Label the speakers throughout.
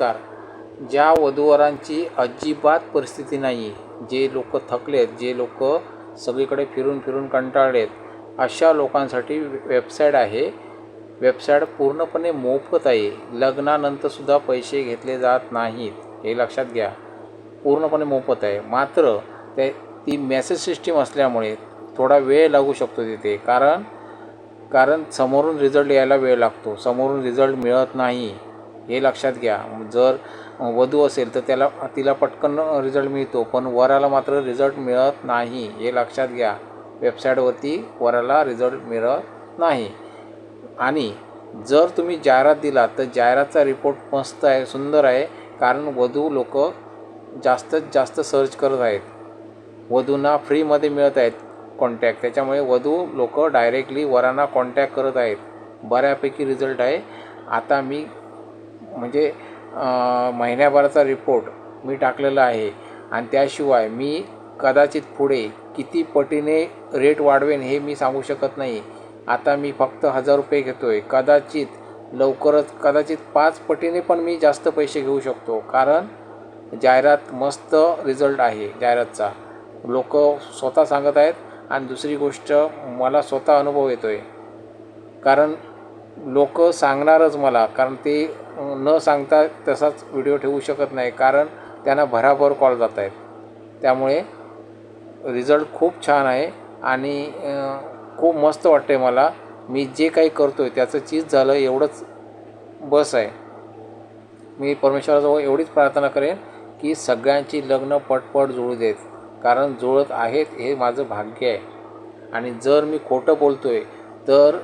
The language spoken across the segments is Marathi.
Speaker 1: नमस्कार. ज्या वधूवरांची अजिबात परिस्थिती नाही जे लोक थकलेत जे लोक सगळीकडे फिरून फिरून कंटाळलेत अशा लोकांसाठी वेबसाईट आहे. वेबसाईट पूर्णपणे मोफत आहे. लग्नानंतरसुद्धा पैसे घेतले जात नाहीत. हे लक्षात घ्या. पूर्णपणे मोफत आहे. मात्र ते ती मेसेज सिस्टीम असल्यामुळे थोडा वेळ लागू शकतो तिथे. कारण कारण समोरून रिझल्ट यायला वेळ लागतो. समोरून रिझल्ट मिळत नाही. हे लक्षात घ्या. जर वधू असेल तर त्याला तिला पटकन रिझल्ट मिळतो पण वराला मात्र रिझल्ट मिळत नाही हे लक्षात घ्या. वेबसाईटवरती वराला रिझल्ट मिळत नाही. आणि जर तुम्ही जाहिरात दिला तर जाहिरातचा रिपोर्ट मस्त आहे सुंदर आहे कारण वधू लोक जास्तीत जास्त सर्च करत आहेत. वधूंना फ्रीमध्ये मिळत आहेत कॉन्टॅक्ट त्याच्यामुळे वधू लोक डायरेक्टली वरांना कॉन्टॅक्ट करत आहेत. बऱ्यापैकी रिझल्ट आहे. आता मी म्हणजे महिन्याभराचा रिपोर्ट मी टाकलेला आहे. आणि त्याशिवाय मी कदाचित पुढे किती पटीने रेट वाढवेन हे मी सांगू शकत नाही. आता मी फक्त हजार रुपये घेतो आहे कदाचित लवकरच कदाचित पाच पटीने पण मी जास्त पैसे घेऊ शकतो. कारण जाहिरात मस्त रिझल्ट आहे जाहिरातचा. लोक स्वतः सांगत आहेत आणि दुसरी गोष्ट मला स्वतः अनुभव येतो आहे कारण लोक सांगणारच मला. कारण ते न सांगता तसाच व्हिडिओ ठेवू शकत नाही कारण त्यांना भराभर कॉल जात आहेत. त्यामुळे रिझल्ट खूप छान आहे आणि खूप मस्त वाटते मला. मी जे काही करतो आहे त्याचं चीज झालं एवढंच बस आहे. मी परमेश्वराजवळ एवढीच प्रार्थना करेन की सगळ्यांची लग्न पटपट जुळू देत कारण जुळत आहेत हे माझं भाग्य आहे. आणि जर मी खोटं बोलतो आहे तर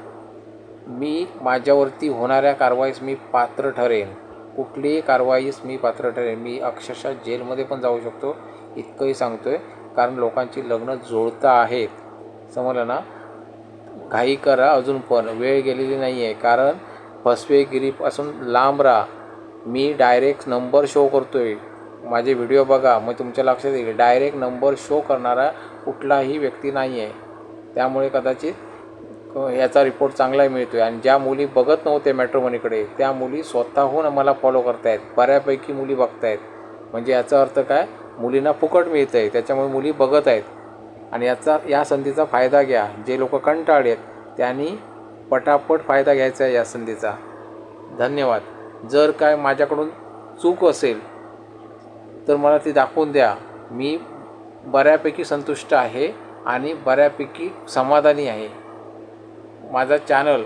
Speaker 1: मी माझ्यावरती होणाऱ्या कारवाईस मी पात्र ठरेन. कुठलीही कारवाईस मी पात्र ठरेन. मी अक्षरशः जेलमध्ये पण जाऊ शकतो इतकंही सांगतो आहे कारण लोकांची लग्न जुळतं आहेत. समजलं ना? घाई करा अजून पण. वेळ गेलेली नाही आहे कारण फसवेगिरीपासून लांब राहा. मी डायरेक्ट नंबर शो करतो आहे माझे व्हिडिओ बघा. मग तुमच्या लक्षात येईल. डायरेक्ट नंबर शो करणारा कुठलाही व्यक्ती नाही आहे त्यामुळे कदाचित याचा रिपोर्ट चांगला मिळतो आहे आणि ज्या मुली बघत नव्हते मॅट्रोमनीकडे त्या मुली स्वतःहून मला फॉलो करतायत. बऱ्यापैकी मुली बघतायत. म्हणजे याचा अर्थ काय? मुलींना फुकट मिळतं आहे त्याच्यामुळे मुली बघत आहेत आणि याचा या संधीचा फायदा घ्या. जे लोक कंटाळले आहेत त्यांनी पटापट फायदा घ्यायचा आहे या संधीचा. धन्यवाद. जर काय माझ्याकडून चूक असेल तर मला ती दाखवून द्या. मी बऱ्यापैकी संतुष्ट आहे आणि बऱ्यापैकी समाधानी आहे. माझा चॅनल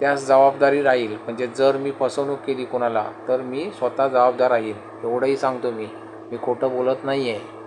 Speaker 1: त्यास जबाबदारी राहील. म्हणजे जर मी फसवणूक केली कोणाला तर मी स्वतः जबाबदार राहील. एवढंही सांगतो मी. मी खोटं बोलत नाही आहे